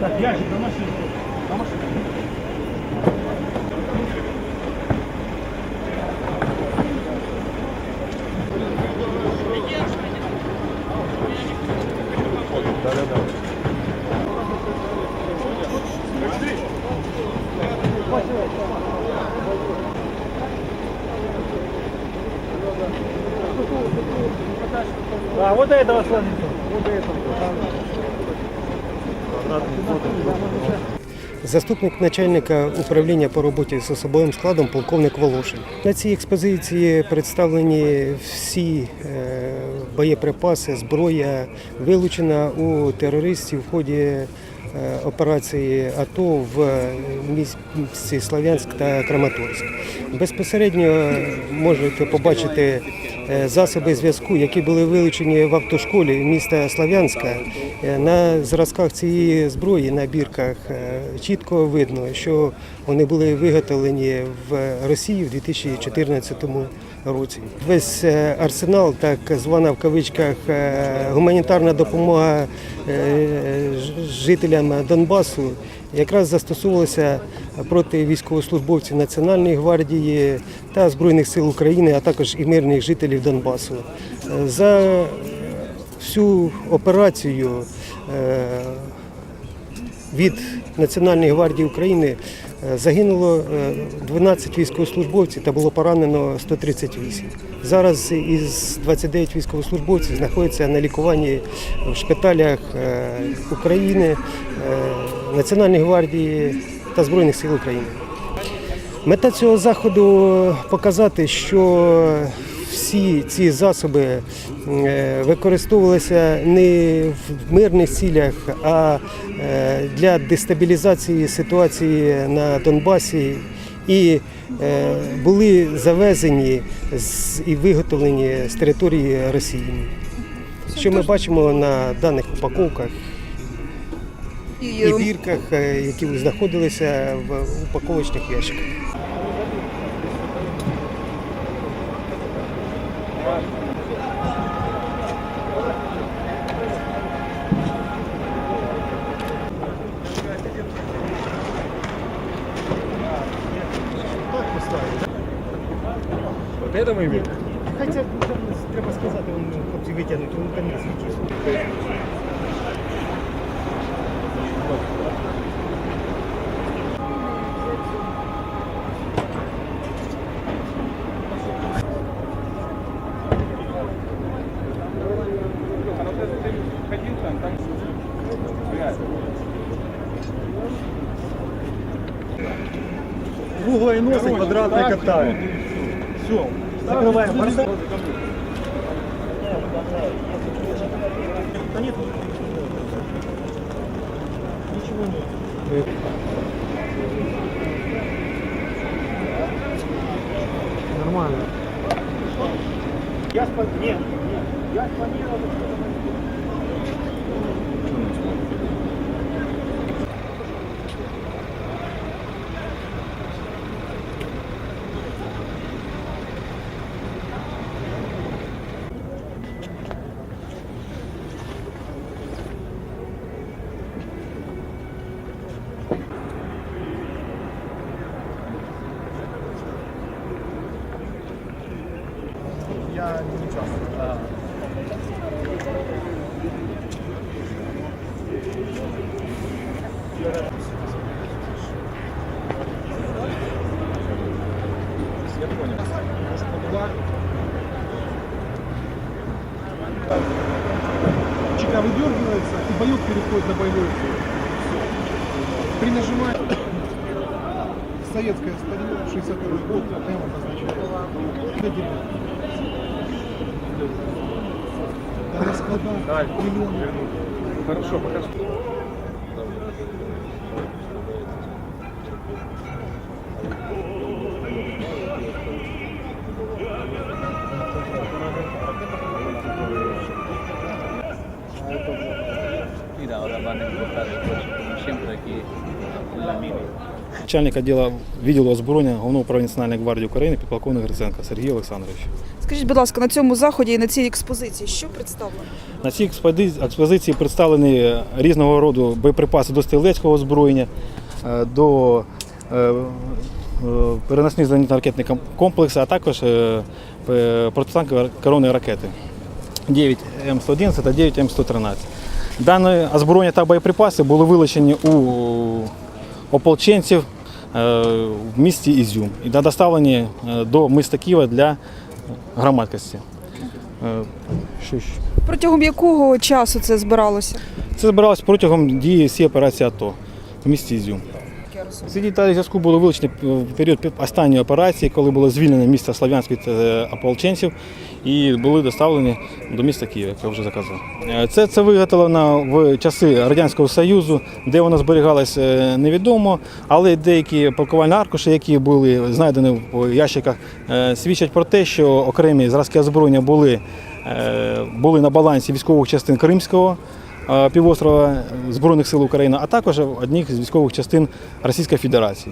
Так, ящик на машинку. На машинку. Да, вот до этого сложится. Вот до этого. Заступник начальника управління по роботі з особовим складом полковник Волошин. На цій експозиції представлені всі е, боєприпаси, зброя вилучена у терористів в ході е, операції АТО в місті Слов'янськ та Краматорськ. Безпосередньо можете побачити засоби зв'язку, які були вилучені в автошколі міста Слов'янська. Е, На зразках цієї зброї на бірках е, чітко видно, що вони були виготовлені в Росії в 2014 році. Весь е, арсенал, так звана в кавичках е, гуманітарна допомога е, жителям Донбасу, якраз застосовувалися проти військовослужбовців Національної гвардії та Збройних сил України, а також і мирних жителів Донбасу. Е, За всю операцію е, від Національної гвардії України е, загинуло е, 12 військовослужбовців та було поранено 138. Зараз із 29 військовослужбовців знаходяться на лікуванні в шпиталях е, України, е, Національної гвардії та Збройних сил України. Мета цього заходу показати, що всі ці засоби е, використовувалися не в мирних цілях, а е, для дестабілізації ситуації на Донбасі і е, були завезені і виготовлені з території Росії. Що ми бачимо на даних упаковках і бірках, які знаходилися в упаковочних ящиках. Вот это мы имеем. Хоча треба сказати, він хлопці витягнути, він там не світить. Круглые носы, квадратные катают. Все. Закрываем. Да нет. Ничего нет. Нормально. Я нет. Я спланировал. Я не участвую. Я понял. Может, подула? Чека выдергивается, и боек переходит на боевой. При нажимании советская старина, 62 год, М обозначает. Миллионы. Хорошо, покажи. Mira, ahora van a importar el coche, como siempre aquí en la mini. Начальник відділу відділу озброєння Головного управління Національної гвардії України підполковник Гриценко Сергій Олександрович. Скажіть, будь ласка, на цьому заході і на цій експозиції що представлено? На цій експози- експозиції представлені різного роду боєприпаси до стрілецького озброєння, е, до е, е, переносних зенітно-ракетних ком- комплексів, а також протитанкові коронні ракети 9 М111 та 9 М113. Дане озброєння та боєприпаси були вилучені у ополченців е, в місті Ізюм і доставлені е, до міста Києва для громадськості. Е? Протягом якого часу це збиралося? Це збиралося протягом дії всієї операції АТО в місті Ізюм. Ці деталі зв'язку були вилучені в період останньої операції, коли було звільнено місто Слов'янськ від е, ополченців і були доставлені до міста Києва, як я вже заказав. Е, Це, це виготовлено в часи Радянського Союзу, де воно зберігалось е, невідомо, але деякі пакувальні аркуші, які були знайдені в ящиках, е, свідчать про те, що окремі зразки озброєння були, е, були на балансі військових частин Кримського е, півострова Збройних сил України, а також одних з військових частин Російської Федерації.